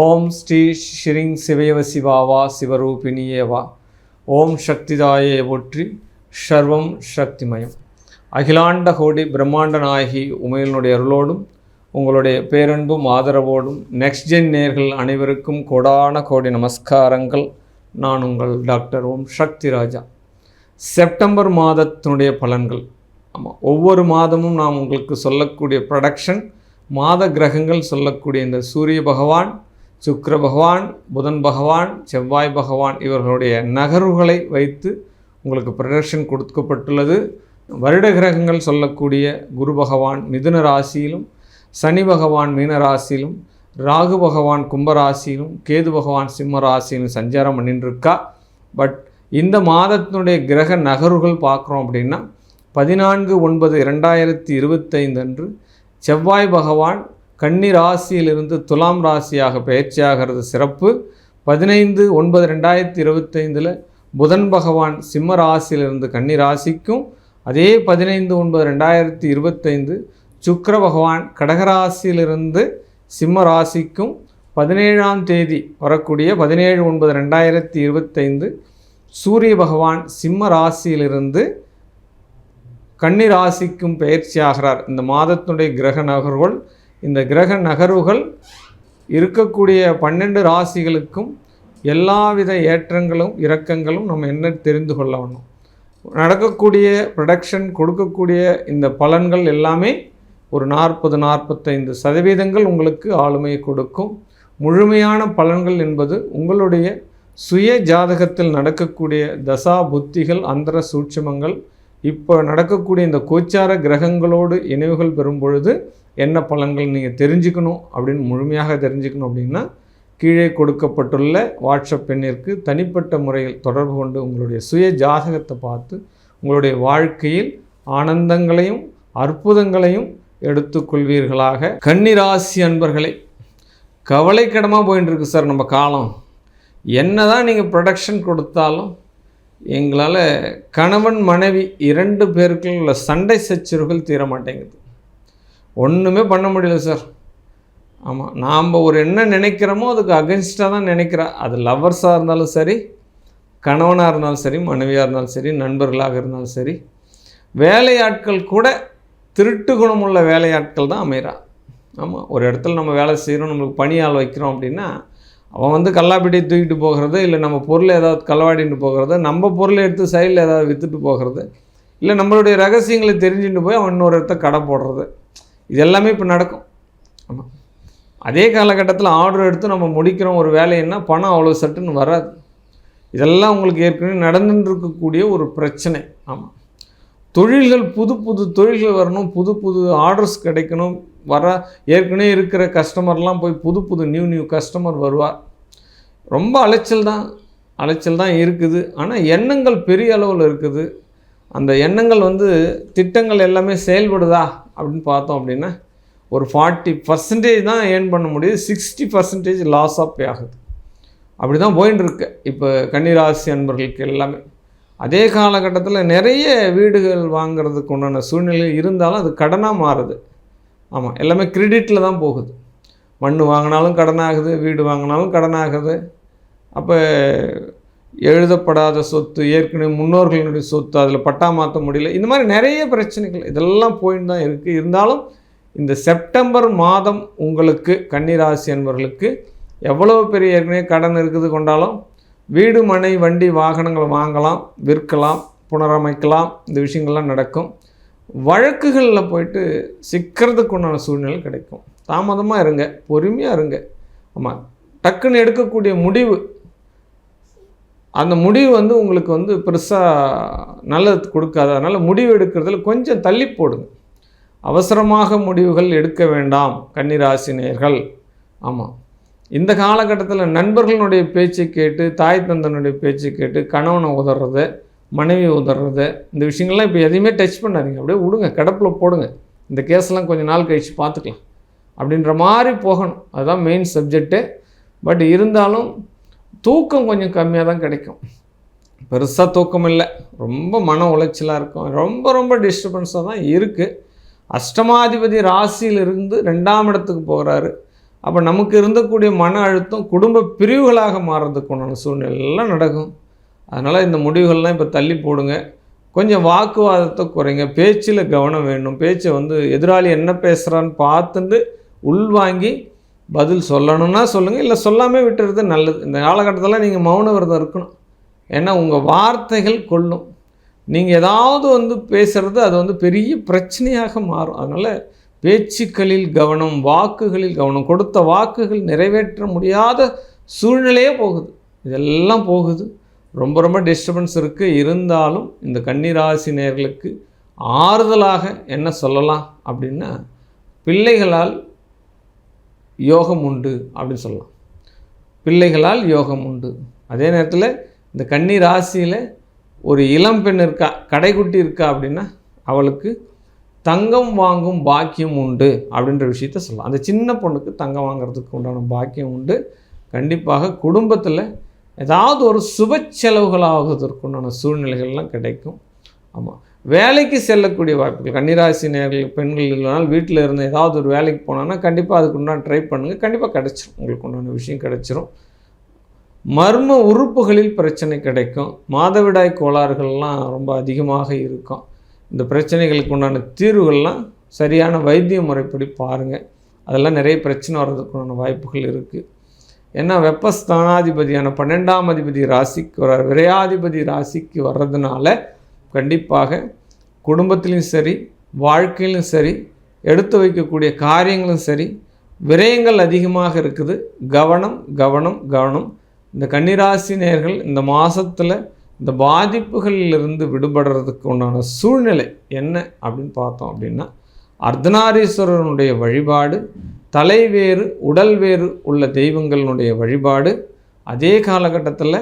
ஓம் ஸ்ரீ ஸ்ரீங் சிவயவ சிவாவா சிவரூபிணியேவா. ஓம் சக்திதாயே ஒற்றி சர்வம் சக்திமயம். அகிலாண்ட கோடி பிரம்மாண்ட நாயகி உமையினுடைய அருளோடும் உங்களுடைய பேரன்பும் ஆதரவோடும் நெக்ஸ்ட் ஜென் நேர்கள் அனைவருக்கும் கோடான கோடி நமஸ்காரங்கள். நான் உங்கள் டாக்டர் ஓம் சக்தி ராஜா. செப்டம்பர் மாதத்தினுடைய பலன்கள். ஆமாம் ஒவ்வொரு மாதமும் நாம் உங்களுக்கு சொல்லக்கூடிய ப்ரொடக்ஷன் மாத கிரகங்கள் சொல்லக்கூடிய இந்த சூரிய பகவான் சுக்கர பகவான் புதன் பகவான் செவ்வாய் பகவான் இவர்களுடைய நகர்வுகளை வைத்து உங்களுக்கு ப்ரொடக்ஷன் கொடுக்கப்பட்டுள்ளது. வருட கிரகங்கள் சொல்லக்கூடிய குரு பகவான் மிதுன ராசியிலும் சனி பகவான் மீன ராசியிலும் ராகு பகவான் கும்பராசியிலும் கேது பகவான் சிம்ம ராசியிலும் சஞ்சாரம் பண்ணிட்டுருக்கா பட் இந்த மாதத்தினுடைய கிரக நகர்வுகள் பார்க்குறோம் அப்படின்னா பதினான்கு ஒன்பது இரண்டாயிரத்தி இருபத்தைந்து அன்று செவ்வாய் பகவான் கன்னி ராசியிலிருந்து துலாம் ராசியாக பயிற்சியாகிறது சிறப்பு. பதினைந்து ஒன்பது ரெண்டாயிரத்தி இருபத்தைந்தில் புதன் பகவான் சிம்ம ராசியிலிருந்து கன்னி ராசிக்கும். அதே பதினைந்து ஒன்பது ரெண்டாயிரத்தி இருபத்தைந்து சுக்கர பகவான் கடகராசியிலிருந்து சிம்ம ராசிக்கும். பதினேழாம் தேதி வரக்கூடிய பதினேழு ஒன்பது ரெண்டாயிரத்தி இருபத்தைந்து சூரிய பகவான் சிம்ம ராசியிலிருந்து கன்னி ராசிக்கும் பயிற்சியாகிறார். இந்த மாதத்தினுடைய கிரக நகர்வுகள் இந்த கிரக நகர்வுகள் இருக்கக்கூடிய பன்னெண்டு ராசிகளுக்கும் எல்லாவித ஏற்றங்களும் இறக்கங்களும் நம்ம என்ன தெரிந்து கொள்ள வேணும் நடக்கக்கூடிய ப்ரொடக்ஷன் கொடுக்கக்கூடிய இந்த பலன்கள் எல்லாமே ஒரு நாற்பது நாற்பத்தைந்து சதவீதங்கள் உங்களுக்கு ஆளுமையை கொடுக்கும். முழுமையான பலன்கள் என்பது உங்களுடைய சுய ஜாதகத்தில் நடக்கக்கூடிய தசா புத்திகள் அந்தர சூட்சமங்கள் இப்போ நடக்கக்கூடிய இந்த கோச்சார கிரகங்களோடு இணைவுகள் பெறும் பொழுது என்ன பலன்கள் நீங்கள் தெரிஞ்சுக்கணும் அப்படின்னு முழுமையாக தெரிஞ்சுக்கணும் அப்படின்னா கீழே கொடுக்கப்பட்டுள்ள வாட்ஸ்அப் எண்ணிற்கு தனிப்பட்ட முறையில் தொடர்பு கொண்டு உங்களுடைய சுய ஜாதகத்தை பார்த்து உங்களுடைய வாழ்க்கையில் ஆனந்தங்களையும் அற்புதங்களையும் எடுத்துக்கொள்வீர்களாக. கன்னிராசி அன்பர்களை கவலைக்கிடமாக போயின்னு இருக்கு சார் நம்ம காலம். என்ன தான் நீங்கள் ப்ரொடக்ஷன் கொடுத்தாலும் எங்களால் கணவன் மனைவி இரண்டு பேருக்குள்ள சண்டை சச்சரவுகள் தீர மாட்டேங்குது ஒன்றுமே பண்ண முடியல சார் ஆமாம் நாம் ஒரு என்ன நினைக்கிறோமோ அதுக்கு அகென்ஸ்டாக தான் நினைக்கிறா. அது லவ்வர்ஸாக இருந்தாலும் சரி கணவனாக இருந்தாலும் சரி மனைவியாக இருந்தாலும் சரி நண்பர்களாக இருந்தாலும் சரி வேலையாட்கள் கூட திருட்டு குணமுள்ள வேலையாட்கள் தான் அமைகிறா ஆமாம் ஒரு இடத்துல நம்ம வேலை செய்கிறோம் நம்மளுக்கு பணியால் வைக்கிறோம் அப்படின்னா அவன் வந்து கல்லாப்பிட்டியை தூக்கிட்டு போகிறது இல்லை நம்ம பொருளை ஏதாவது களவாடிட்டு போகிறது நம்ம பொருளை எடுத்து சைடில் ஏதாவது விற்றுட்டு போகிறது இல்லை நம்மளுடைய ரகசியங்களை தெரிஞ்சுட்டு போய் அவன் இன்னொரு இடத்த கடை போடுறது. இது எல்லாமே இப்போ நடக்கும். ஆமாம் அதே காலகட்டத்தில் ஆர்டர் எடுத்து நம்ம முடிக்கிறோம் ஒரு வேலைன்னா பணம் அவ்வளோ சட்டுன்னு வராது. இதெல்லாம் உங்களுக்கு ஏற்கனவே நடந்துட்டுருக்கக்கூடிய ஒரு பிரச்சனை. ஆமாம் தொழில்கள் புது புது தொழில்கள் வரணும் புது புது ஆர்டர்ஸ் கிடைக்கணும் வர ஏற்கனவே இருக்கிற கஸ்டமர்லாம் போய் புது புது நியூ நியூ கஸ்டமர் வருவார் ரொம்ப அலைச்சல் தான். அலைச்சல் தான் இருக்குது. ஆனால் எண்ணங்கள் பெரிய அளவில் இருக்குது. அந்த எண்ணங்கள் வந்து திட்டங்கள் எல்லாமே செயல்படுதா அப்படின்னு பார்த்தோம் அப்படின்னா ஒரு ஃபார்ட்டி பர்சன்டேஜ் தான் ஏர்ன் பண்ண முடியுது sixty percentage loss of pay ஆகுது. அப்படி தான் போயின்னு இருக்கு இப்போ கன்னிராசி அன்பர்களுக்கு எல்லாமே. அதே காலகட்டத்தில் நிறைய வீடுகள் வாங்குறதுக்கு உண்டான சூழ்நிலை இருந்தாலும் அது கடனாக மாறுது. ஆமாம் எல்லாமே கிரெடிட்டில் தான் போகுது. மண் வாங்கினாலும் கடனாகுது வீடு வாங்கினாலும் கடனாகுது. அப்போ எழுதப்படாத சொத்து ஏற்கனவே முன்னோர்களினுடைய சொத்து அதில் பட்டா மாற்ற முடியல. இந்த மாதிரி நிறைய பிரச்சனைகள் இதெல்லாம் போயின்னு தான் இருக்குது இருந்தாலும் இந்த செப்டம்பர் மாதம் உங்களுக்கு கன்னிராசி என்பவர்களுக்கு எவ்வளோ பெரிய ஏற்கனவே கடன் இருக்குது கொண்டாலும் வீடு மனை வண்டி வாகனங்கள் வாங்கலாம் விற்கலாம் புனரமைக்கலாம். இந்த விஷயங்கள்லாம் நடக்கும். வழக்குகளில் போயிட்டு சிக்கிறதுக்குண்டான சூழ்நிலை கிடைக்கும். தாமதமாக இருங்க பொறுமையாக இருங்க. ஆமாம் டக்குன்னு எடுக்கக்கூடிய முடிவு அந்த முடிவு வந்து உங்களுக்கு வந்து பெருசாக நல்லது கொடுக்காது. அதனால் முடிவு எடுக்கிறதுல கொஞ்சம் தள்ளி போடுங்க. அவசரமாக முடிவுகள் எடுக்க வேண்டாம் கன்னிராசினியர்கள். ஆமாம் இந்த காலகட்டத்தில் நண்பர்களுடைய பேச்சை கேட்டு தாய் தந்தனுடைய பேச்சை கேட்டு கணவனை உதறது மனைவி உதறது இந்த விஷயங்கள்லாம் இப்போ எதையுமே டச் பண்ணாதீங்க. அப்படியே விடுங்க கிடப்பில் போடுங்க. இந்த கேஸ்லாம் கொஞ்சம் நாள் கழித்து பார்த்துக்கலாம். அப்படின்ற மாதிரி போகணும். அதுதான் மெயின் சப்ஜெக்டு பட் இருந்தாலும் தூக்கம் கொஞ்சம் கம்மியாக தான் கிடைக்கும். பெருசாக தூக்கம் இல்லை. ரொம்ப மன உளைச்சலாக இருக்கும். ரொம்ப ரொம்ப டிஸ்டர்பன்ஸாக தான் இருக்குது அஷ்டமாதிபதி ராசியிலிருந்து ரெண்டாம் இடத்துக்கு போகிறாரு அப்போ நமக்கு இருந்தக்கூடிய மன அழுத்தம் குடும்ப பிரிவுகளாக மாறுறதுக்கு உண்டான சூழ்நிலை எல்லாம் நடக்கும். அதனால் இந்த முடிவுகள்லாம் இப்போ தள்ளி போடுங்க. கொஞ்சம் வாக்குவாதத்தை குறைங்க. பேச்சில் கவனம் வேணும். பேச்சை வந்து எதிராளி என்ன பேசுகிறான்னு பார்த்துட்டு உள்வாங்கி பதில் சொல்லணும்னா சொல்லுங்கள் இல்லை சொல்லாமல் விட்டுறது நல்லது. இந்த காலகட்டத்தில் நீங்கள் மௌன விரதம் இருக்கணும். ஏன்னா உங்கள் வார்த்தைகள் கொள்ளும். நீங்கள் ஏதாவது வந்து பேசுகிறது அது வந்து பெரிய பிரச்சனையாக மாறும். அதனால் பேச்சுக்களில் கவனம் வாக்குகளில் கவனம் கொடுத்த வாக்குகள் நிறைவேற்ற முடியாத சூழ்நிலையே போகுது. இதெல்லாம் போகுது. ரொம்ப ரொம்ப டிஸ்டர்பன்ஸ் இருக்குது இருந்தாலும் இந்த கன்னிராசி நேர்களுக்கு ஆறுதலாக என்ன சொல்லலாம் அப்படின்னா பிள்ளைகளால் யோகம் உண்டு அப்படின்னு சொல்லலாம். பிள்ளைகளால் யோகம் உண்டு. அதே நேரத்தில் இந்த கன்னி ராசியில் ஒரு இளம் பெண் இருக்கா கடைக்குட்டி இருக்கா அப்படின்னா அவளுக்கு தங்கம் வாங்கும் பாக்கியம் உண்டு அப்படின்ற விஷயத்த சொல்லலாம். அந்த சின்ன பொண்ணுக்கு தங்கம் வாங்குறதுக்கு உண்டான பாக்கியம் உண்டு. கண்டிப்பாக குடும்பத்தில் ஏதாவது ஒரு சுப செலவுகளாகிறதுக்கு உண்டான சூழ்நிலைகள்லாம் கிடைக்கும். ஆமாம் வேலைக்கு செல்லக்கூடிய வாய்ப்புகள். கன்னிராசி நேர்கள் பெண்கள் இல்லைனால் வீட்டில் இருந்து ஏதாவது ஒரு வேலைக்கு போனான்னா கண்டிப்பாக அதுக்கு உண்டான ட்ரை பண்ணுங்கள் கண்டிப்பாக கிடச்சிரும். உங்களுக்கு உண்டான விஷயம் கிடச்சிரும். மர்ம உறுப்புகளில் பிரச்சனை கிடைக்கும். மாதவிடாய் கோளாறுகள்லாம் ரொம்ப அதிகமாக இருக்கும். இந்த பிரச்சனைகளுக்கு உண்டான தீர்வுகள்லாம் சரியான வைத்திய முறைப்படி பாருங்கள் அதெல்லாம் நிறைய பிரச்சனை வர்றதுக்குண்டான வாய்ப்புகள் இருக்குது ஏன்னா வெப்பஸ்தானாதிபதியான பன்னெண்டாம் அதிபதி ராசிக்கு வர விரையாதிபதி ராசிக்கு வர்றதுனால கண்டிப்பாக குடும்பத்திலையும் சரி வாழ்க்கையிலும் சரி எடுத்து வைக்கக்கூடிய காரியங்களும் சரி விரயங்கள் அதிகமாக இருக்குது. கவனம் கவனம் கவனம். இந்த கன்னிராசி நேர்கள் இந்த மாதத்தில் இந்த பாதிப்புகளிலிருந்து விடுபடுறதுக்கு உண்டான சூழ்நிலை என்ன அப்படின்னு பார்த்தோம் அப்படின்னா அர்த்தநாரீஸ்வரனுடைய வழிபாடு தலைவேறு உடல் வேறு உள்ள தெய்வங்களினுடைய வழிபாடு அதே காலகட்டத்தில்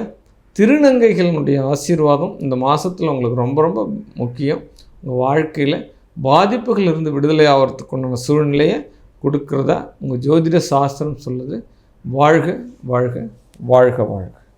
திருநங்கைகளினுடைய ஆசீர்வாதம் இந்த மாதத்தில் உங்களுக்கு ரொம்ப ரொம்ப முக்கியம். உங்கள் வாழ்க்கையில் பாதிப்புகள் இருந்து விடுதலை ஆகிறதுக்கு உண்டான சூழ்நிலையை கொடுக்குறதா உங்கள் ஜோதிட சாஸ்திரம் சொல்லுது. வாழ்க வாழ்க வாழ்க வாழ்க.